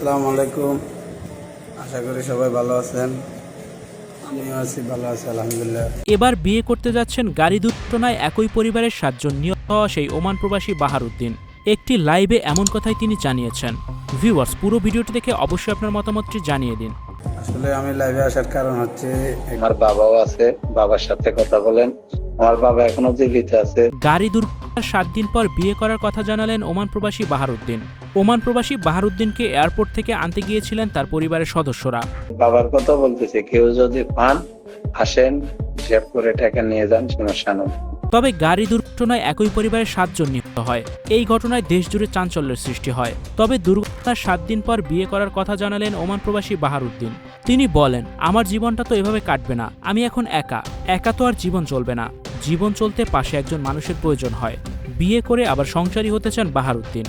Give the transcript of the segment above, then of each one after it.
আসসালামু আলাইকুম। আশা করি সবাই ভালো আছেন। আমিও আছি ভালো আছি আলহামদুলিল্লাহ। এবার বিয়ে করতে যাচ্ছেন গাড়ি দুর্ঘটনায় একই পরিবারের সাতজন নিহত হওয়া সেই ওমান প্রবাসী বাহারুদ্দিন। একটি লাইভে এমন কথাই তিনি জানিয়েছেন। ভিউয়ার্স পুরো ভিডিওটি দেখে অবশ্যই আপনার মতামতটি জানিয়ে দিন। আসলে আমি লাইভে আসার কারণ হচ্ছে আমার বাবাও আছে বাবার সাথে কথা বলেন। আমার বাবা এখনও জীবিত আছে। গাড়ি দুর্ঘটনার সাত দিন পর বিয়ে করার কথা জানালেন ওমান প্রবাসী বাহারুদ্দিন। ওমান প্রবাসী বাহারুদ্দিনকে এয়ারপোর্ট থেকে আনতে গিয়েছিলেন তার পরিবারের সদস্যরা। বাবার কথা বলতেছে কেউ যদি পান আসেন হিসাব করে টাকা নিয়ে যান সমস্যা নেই। তবে গাড়ি দুর্ঘটনায় একই পরিবারের সাতজন নিহত হয়। এই ঘটনায় দেশজুড়ে চাঞ্চল্যের সৃষ্টি হয়। তবে দুর্ঘটনার সাত দিন পর বিয়ে করার কথা জানালেন ওমান প্রবাসী বাহারুদ্দিন। তিনি বলেন আমার জীবনটা তো এভাবে কাটবে না। আমি এখন একা। একা তো আর জীবন চলবে না। জীবন চলতে পাশে একজন মানুষের প্রয়োজন হয়। বিয়ে করে আবার সংসারী হতে চান বাহারুদ্দিন।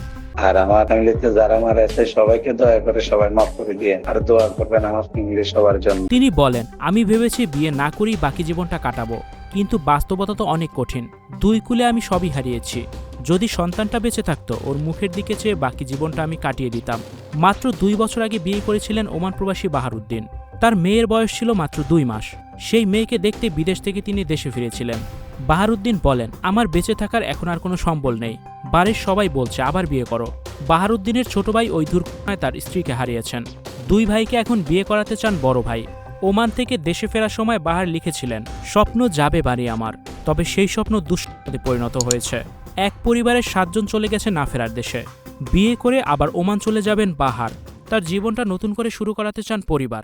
আর আমার ফ্যামিলিতে যারা মারা আছে সবাইকে দয়া করে সবাই মাফ করে দিয়ে আর দোয়া করবেন আমার ফ্যামিলি সবার জন্য। তিনি বলেন আমি ভেবেছি বিয়ে না করেই বাকি জীবনটা কাটাবো কিন্তু বাস্তবতা তো অনেক কঠিন। দুই কুলে আমি সবই হারিয়েছি। যদি সন্তানটা বেঁচে থাকতো ওর মুখের দিকে চেয়ে বাকি জীবনটা আমি কাটিয়ে দিতাম। মাত্র দুই বছর আগে বিয়ে করেছিলেন ওমান প্রবাসী বাহারুদ্দিন। তার মেয়ের বয়স ছিল মাত্র দুই মাস। সেই মেয়েকে দেখতে বিদেশ থেকে তিনি দেশে ফিরেছিলেন। বাহারুদ্দিন বলেন, আমার বেঁচে থাকার এখন আর কোনো সম্বল নেই। বাড়ির সবাই বলছে, আবার বিয়ে করো। বাহারুদ্দিনের ছোট ভাই ওই দুর্ঘটনায় তার স্ত্রীকে হারিয়েছেন। দুই ভাইকে এখন বিয়ে করাতে চান বড় ভাই। ওমান থেকে দেশে ফেরার সময় বাহার লিখেছিলেন, স্বপ্ন যাবে বাড়ি আমার। তবে সেই স্বপ্ন দুঃস্বপ্নে পরিণত হয়েছে। এক পরিবারের সাতজন চলে গেছে না ফেরার দেশে। বিয়ে করে আবার ওমান চলে যাবেন বাহার। তার জীবনটা নতুন করে শুরু করাতে চান পরিবার।